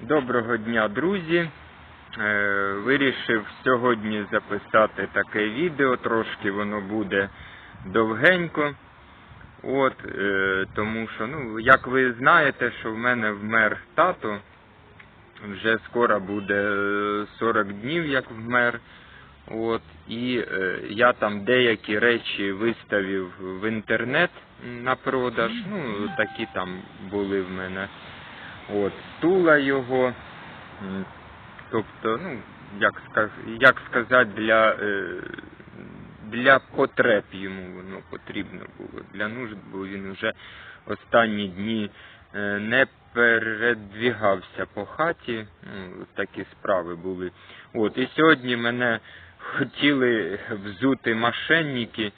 Доброго дня, друзі. Е, Вирішив сьогодні записати таке відео, трошки воно буде довгенько. От, е, тому що, ну, як ви знаєте, що в мене вмер тато, вже скоро буде е, 40 днів, як вмер. От, і е, я там деякі речі виставив в інтернет на продаж. Ну, такі там були в мене. От, стула його. Тобто, ну, як, сказ- як сказати, для, е, для потреб йому воно потрібно було. Для нужд, бо він вже останні дні е, не передвігався по хаті. Ну, такі справи були. От, і сьогодні мене хотіли взути мошенники,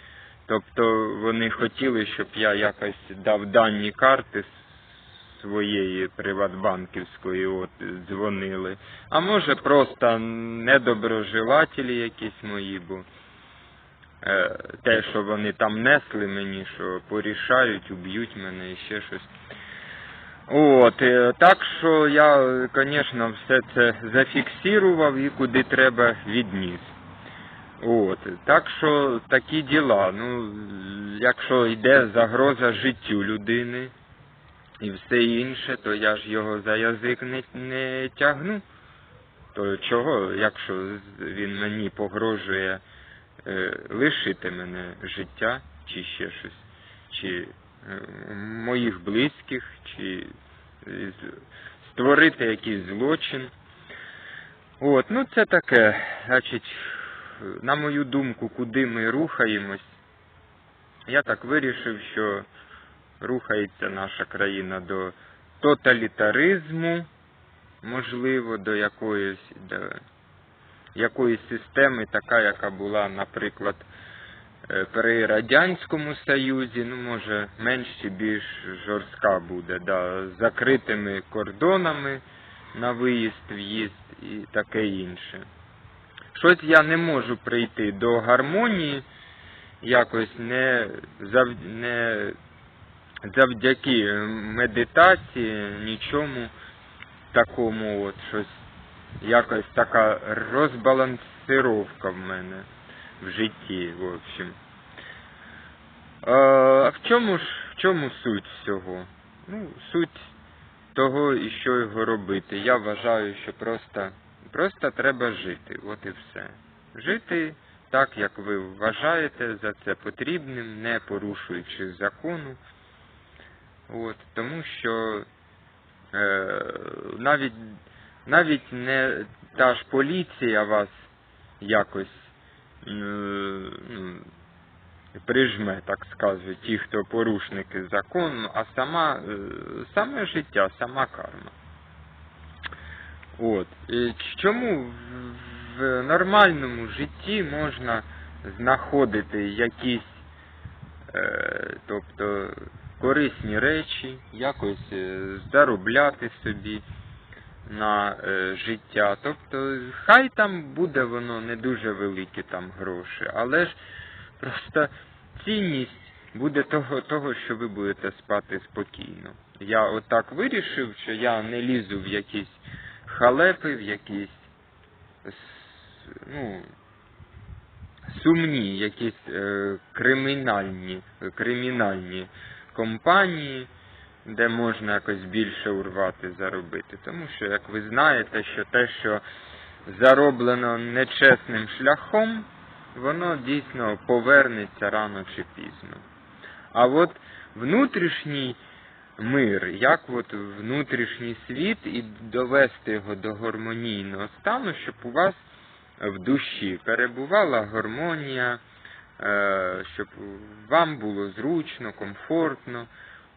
тобто вони хотіли, щоб я якось дав дані карти своєї приватбанківської, от дзвонили. А може просто недоброжелателі якісь мої, бо е, те, що вони там несли мені, що порішають, уб'ють мене і ще щось. От, е, так що я, звісно, все це зафіксував і куди треба відніс. От, так що такі діла. Ну, якщо йде загроза життю людини і все інше, то я ж його за язик не, не тягну. То чого, якщо він мені погрожує е, лишити мене життя, чи ще щось, чи е, моїх близьких, чи е, створити якийсь злочин. От, ну це таке, значить, на мою думку, куди ми рухаємось, я так вирішив, що рухається наша країна до тоталітаризму, можливо, до якоїсь, до якоїсь системи, така, яка була, наприклад, е, при Радянському Союзі, ну, може, менш чи більш жорстка буде, да, з закритими кордонами на виїзд, в'їзд і таке інше. Щось я не можу прийти до гармонії, якось не, зав... не завдяки медитації, нічому такому от щось, якось така розбалансировка в мене в житті, в общем. А в чому ж в чому суть всього? Ну, суть того і що його робити. Я вважаю, що просто, просто треба жити, от і все. Жити так, як ви вважаєте за це потрібним, не порушуючи закону. От, тому що е, навіть, навіть не та ж поліція вас якось е, прижме, так скажу, ті, хто порушники закону, а сама, е, саме життя, сама карма. От. І чому в нормальному житті можна знаходити якісь, е, тобто, корисні речі, якось е, заробляти собі на е, життя. Тобто, хай там буде воно не дуже великі там гроші, але ж просто цінність буде того, того, що ви будете спати спокійно. Я отак вирішив, що я не лізу в якісь халепи, в якісь ну, сумні, якісь е, кримінальні, кримінальні компанії, де можна якось більше урвати, заробити. Тому що, як ви знаєте, що те, що зароблено нечесним шляхом, воно дійсно повернеться рано чи пізно. А от внутрішній мир, як от внутрішній світ і довести його до гармонійного стану, щоб у вас в душі перебувала гармонія, щоб вам було зручно, комфортно.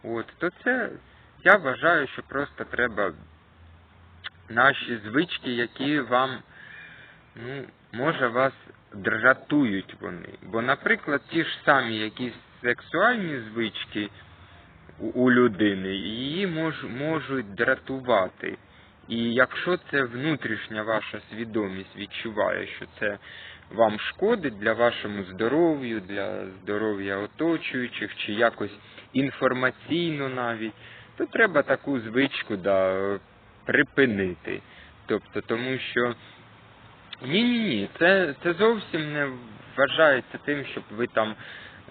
От, то це я вважаю, що просто треба наші звички, які вам, ну, може, вас дратують вони. Бо, наприклад, ті ж самі якісь сексуальні звички у, у людини, її мож, можуть дратувати. І якщо це внутрішня ваша свідомість відчуває, що це вам шкодить для вашому здоров'ю, для здоров'я оточуючих, чи якось інформаційно навіть, то треба таку звичку да, припинити. Тобто, тому що ні, ні, це, це зовсім не вважається тим, щоб ви там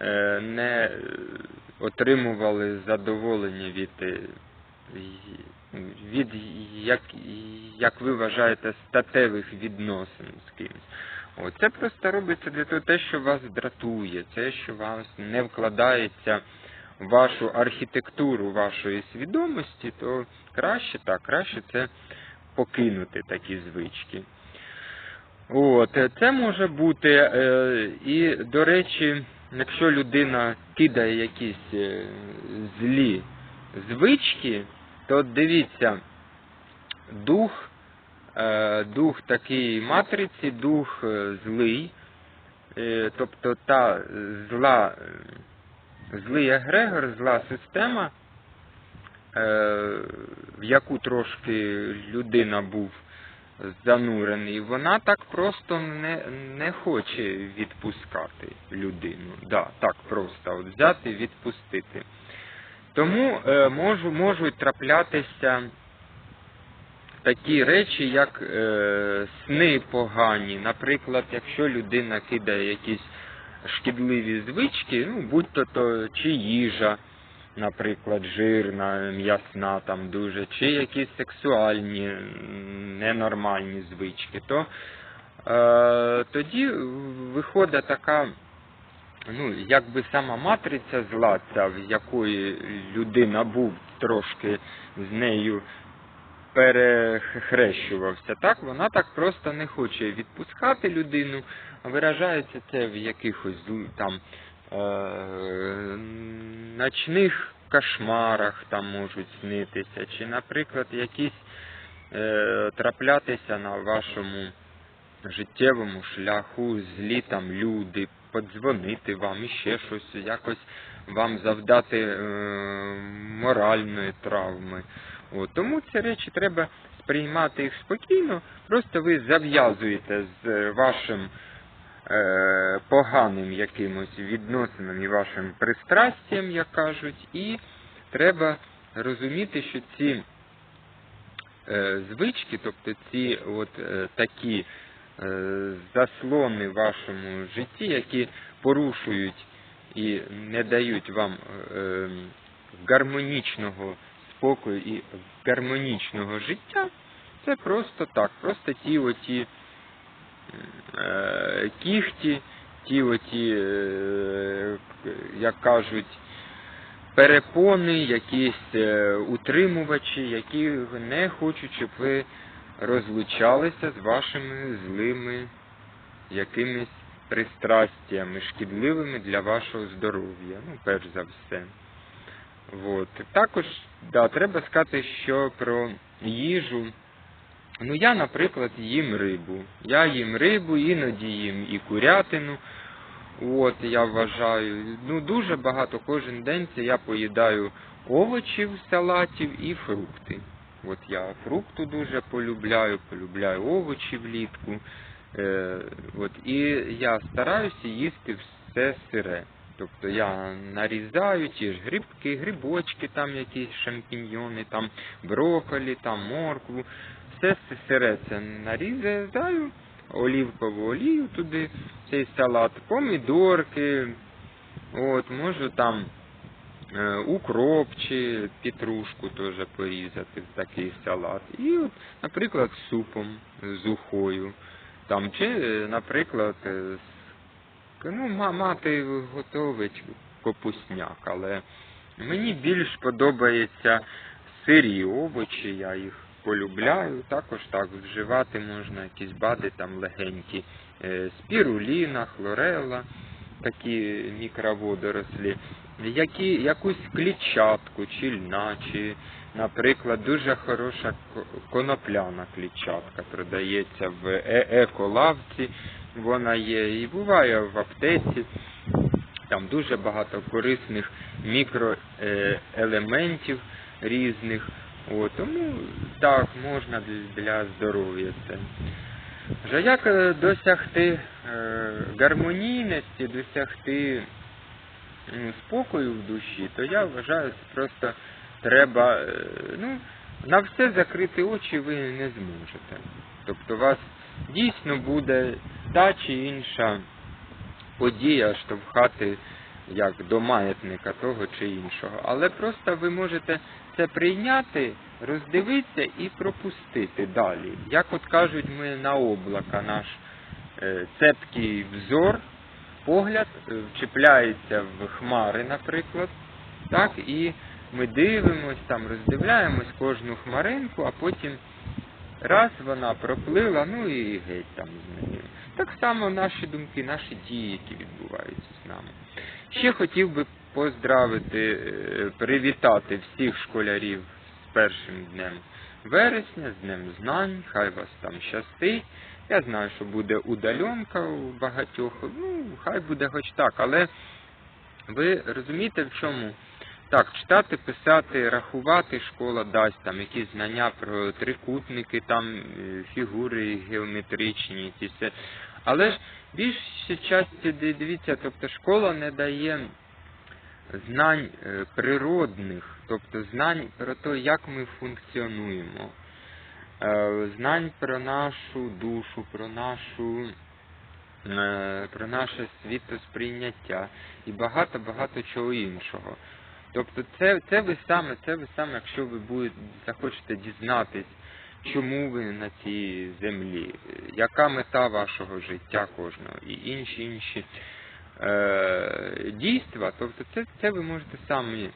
е, не отримували задоволення від, е, від як, як ви вважаєте, статевих відносин з кимось. Це просто робиться для того, те, що вас дратує, те, що вас не вкладається в вашу архітектуру вашої свідомості, то краще так, краще це покинути такі звички. От, це може бути, е, і, до речі, якщо людина кидає якісь е, злі звички, то дивіться, дух, дух такий матриці, дух е, злий, е, тобто та зла, е, злий егрегор, зла система, е, в яку трошки людина був занурений, вона так просто не, не хоче відпускати людину. Да, так просто от взяти відпустити. Тому е, можу, можуть траплятися такі речі, як е, сни погані. Наприклад, якщо людина кидає якісь шкідливі звички, ну, будь-то то чи їжа, наприклад, жирна, м'ясна там дуже, чи якісь сексуальні ненормальні звички, то е, тоді виходить така, ну, якби сама матриця зла, ця, в якої людина був трошки з нею перехрещувався, так вона так просто не хоче відпускати людину, виражається це в якихось там е, ночних кошмарах там можуть снитися, чи, наприклад, якісь е, траплятися на вашому життєвому шляху злі там люди, подзвонити вам і ще щось, якось вам завдати е, моральної травми. От, тому ці речі треба сприймати їх спокійно, просто ви зав'язуєте з вашим е, поганим якимось відносинам і вашим пристрастям, як кажуть, і треба розуміти, що ці е, звички, тобто ці от е, такі е, заслони в вашому житті, які порушують і не дають вам е, е, гармонічного спокою і гармонічного життя, це просто так, просто ті оті е, кіхті, ті оті, е, як кажуть, перепони, якісь е, утримувачі, які не хочуть, щоб ви розлучалися з вашими злими якимись пристрастями, шкідливими для вашого здоров'я, ну, перш за все. От. Також да, треба сказати, що про їжу. Ну, я, наприклад, їм рибу. Я їм рибу, іноді їм і курятину. От, я вважаю. Ну, дуже багато кожен день це я поїдаю овочів, салатів і фрукти. От я фрукту дуже полюбляю, полюбляю овочі влітку. Е, от, і я стараюся їсти все сире. Тобто я нарізаю ті ж грибки, грибочки, там якісь шампіньйони, там брокколі, там моркву. Все сире це нарізаю, олівкову олію туди, цей салат, помідорки, от, можу там е, укроп чи петрушку теж порізати в такий салат. І, от, наприклад, супом, з ухою. Там, чи, е, наприклад, е, Ну, мати готовить капусняк, але мені більш подобається сирі овочі, я їх полюбляю. Також так вживати можна якісь бади там легенькі. Е, Спіруліна, хлорела, такі мікроводорослі, які, якусь клітчатку, чи льна, чи, наприклад, дуже хороша конопляна клітчатка продається в е- еколавці вона є і буває в аптеці. Там дуже багато корисних мікроелементів різних. От, тому так, можна для- здоров'я це. Вже як е, досягти е, гармонійності, досягти спокою в душі, то я вважаю, просто треба, е, ну, на все закрити очі ви не зможете. Тобто вас дійсно буде та чи інша подія штовхати як до маятника того чи іншого. Але просто ви можете це прийняти, роздивитися і пропустити далі. Як от кажуть ми на облака, наш е, цепкий взор, погляд е, вчіпляється в хмари, наприклад. Так, і ми дивимось, там роздивляємось кожну хмаринку, а потім раз вона проплила, ну і геть там з нею. Так само наші думки, наші дії, які відбуваються з нами. Ще хотів би поздравити, е, привітати всіх школярів з першим днем вересня, з Днем Знань, хай вас там щастить. Я знаю, що буде удаленка у багатьох, ну, хай буде хоч так, але ви розумієте, в чому? Так, читати, писати, рахувати школа дасть там якісь знання про трикутники, там е, фігури геометричні, ці все. Але ж більшій часті дивіться, тобто школа не дає знань е, природних, тобто знань про те, як ми функціонуємо, е, знань про нашу душу, про нашу про наше світосприйняття і багато-багато чого іншого. Тобто це, це ви саме, це ви саме, якщо ви будете, захочете дізнатись, чому ви на цій землі, яка мета вашого життя кожного і інші інші е, дійства, тобто це, це ви можете самі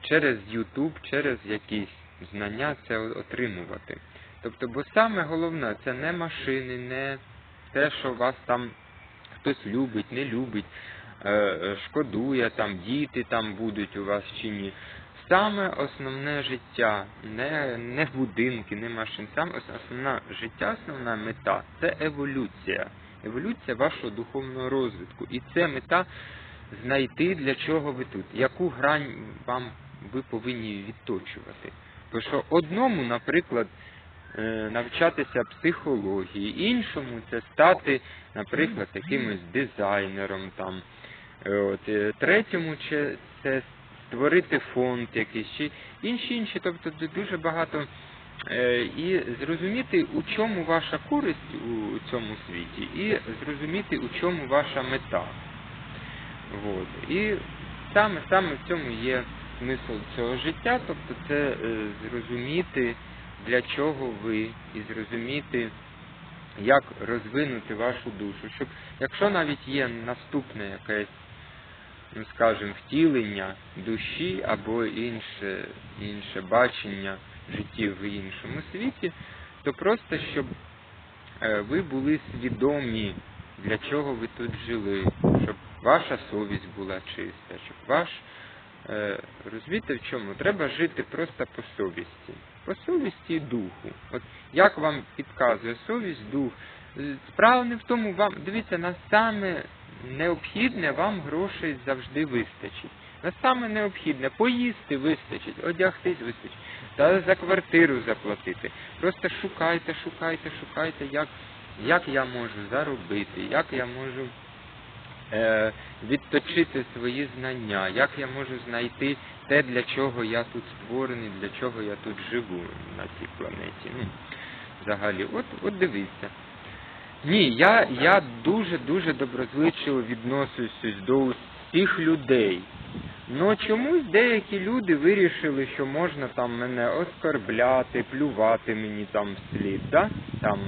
через YouTube, через якісь знання це отримувати. Тобто, бо саме головне це не машини, не те, що вас там хтось любить, не любить, шкодує, там діти там будуть у вас чи ні. Саме основне життя, не, не будинки, не машин. Саме ос- основне життя, основна мета це еволюція. Еволюція вашого духовного розвитку. І це мета знайти, для чого ви тут, яку грань вам ви повинні відточувати. Тому що одному, наприклад, е, навчатися психології, іншому це стати, наприклад, якимось дизайнером там. От, е, третьому це створити фонд якийсь, чи інші інші, тобто ду- дуже багато. Е, І зрозуміти, у чому ваша користь у цьому світі, і зрозуміти, у чому ваша мета. От. І саме, саме в цьому є смисл цього життя, тобто це е, зрозуміти, для чого ви, і зрозуміти, як розвинути вашу душу. Щоб, якщо навіть є наступне якесь, ну скажімо, втілення душі або інше, інше бачення життів в іншому світі, то просто щоб е, ви були свідомі, для чого ви тут жили, щоб ваша совість була чиста, щоб ваш е, розумієте в чому? Треба жити просто по совісті. По совісті і духу. От як вам підказує совість, дух. Справа не в тому, вам дивіться, на саме необхідне вам грошей завжди вистачить. На саме необхідне поїсти вистачить, одягтись вистачить, та за квартиру заплатити. Просто шукайте, шукайте, шукайте, як, як я можу заробити, як я можу е, відточити свої знання, як я можу знайти те, для чого я тут створений, для чого я тут живу на цій планеті. Ну, взагалі, от, от дивіться. Ні, я, я дуже-дуже доброзичливо відношусь до усіх людей. Ну чомусь деякі люди вирішили, що можна там мене оскорбляти, плювати мені там вслід, да? там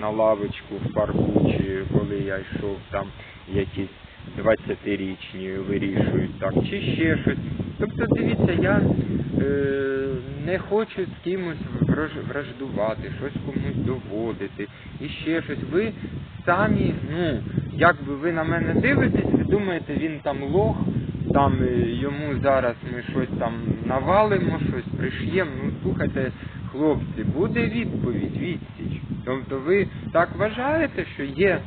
на лавочку в парку, чи коли я йшов там якісь 20-річні вирішують так, чи ще щось. Тобто, дивіться, я е, не хочу з кимось враж- враждувати, щось комусь доводити і ще щось. Ви самі, ну, якби ви на мене дивитесь, ви думаєте, він там лох, там е, йому зараз ми щось там навалимо, щось приш'ємо. Ну, слухайте, хлопці, буде відповідь, відсіч. Тобто ви так вважаєте, що є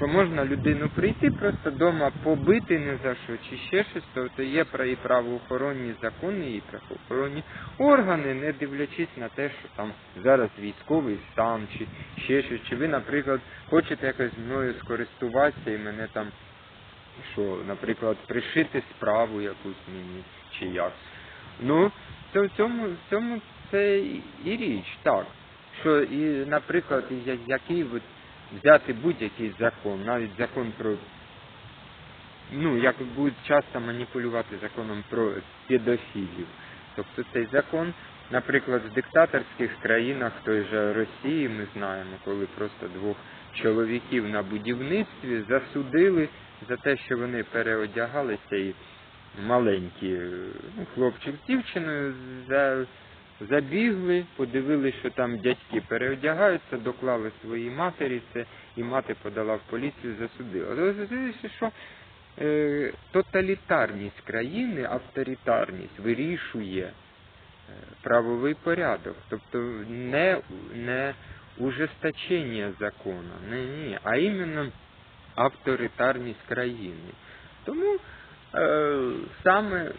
що можна людину прийти просто вдома побити не за що, чи ще щось, тобто є і правоохоронні закони, і правоохоронні органи, не дивлячись на те, що там зараз військовий стан, чи ще щось, чи ви, наприклад, хочете якось мною скористуватися і мене там, що, наприклад, пришити справу якусь мені, чи як. Ну, це в цьому, в цьому це і річ, так. Що і, наприклад, який взяти будь-який закон, навіть закон про ну, як будуть часто маніпулювати законом про педофілів. Тобто цей закон, наприклад, в диктаторських країнах той же Росії, ми знаємо, коли просто двох чоловіків на будівництві засудили за те, що вони переодягалися і маленькі, ну, хлопчик з дівчиною за, забігли, подивилися, що там дядьки переодягаються, доклали своїй матері це, і мати подала в поліцію, засудила. Зрозумілося, що е, тоталітарність країни, авторитарність вирішує е, правовий порядок. Тобто не, не ужесточення закону, не, ні, а іменно авторитарність країни. Тому е, саме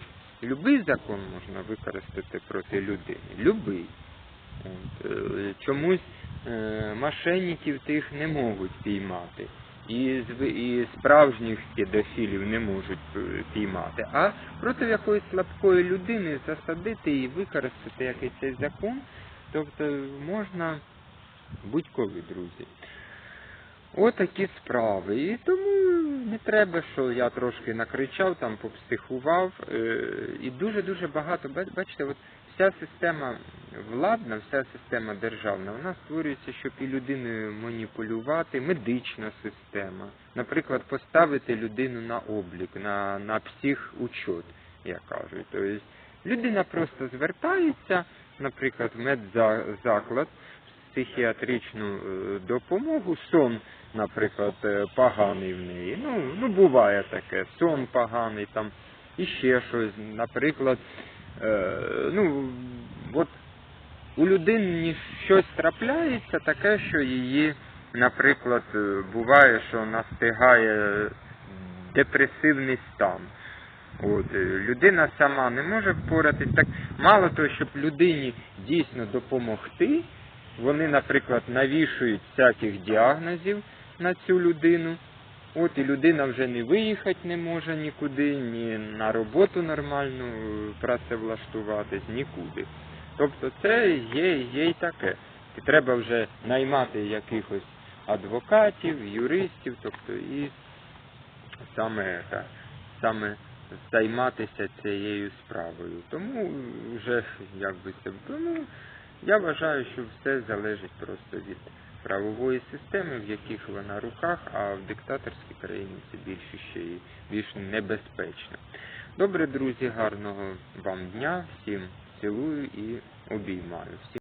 любий закон можна використати проти людини. Любий. От, е, чомусь е, мошенників тих не можуть піймати. І, і справжніх педофілів не можуть е, піймати. А проти якоїсь слабкої людини засадити і використати якийсь цей закон, тобто можна будь-коли, друзі. Отакі справи. І тому не треба, що я трошки накричав, там попсихував. Е, І дуже-дуже багато, ба- бачите, от вся система владна, вся система державна, вона створюється, щоб і людиною маніпулювати, медична система. Наприклад, поставити людину на облік, на, на психучет, як кажуть. Тобто людина просто звертається, наприклад, в медзаклад, психіатричну е, допомогу, сон, наприклад, е, поганий в неї. Ну, ну буває таке, сон поганий там, і ще щось, наприклад, е, ну, от у людини щось трапляється таке, що її, наприклад, е, буває, що настигає депресивний стан. От, е, людина сама не може впоратись. Так мало того, щоб людині дійсно допомогти, вони, наприклад, навішують всяких діагнозів на цю людину. От і людина вже не виїхати не може нікуди, ні на роботу нормальну е, працевлаштуватись, нікуди. Тобто це є, є й таке. І треба вже наймати якихось адвокатів, юристів, тобто і саме, саме займатися цією справою. Тому вже якби це тому я вважаю, що все залежить просто від правової системи, в яких вона руках, а в диктаторській країні це більше ще і більш небезпечно. Добре, друзі, гарного вам дня, всім цілую і обіймаю.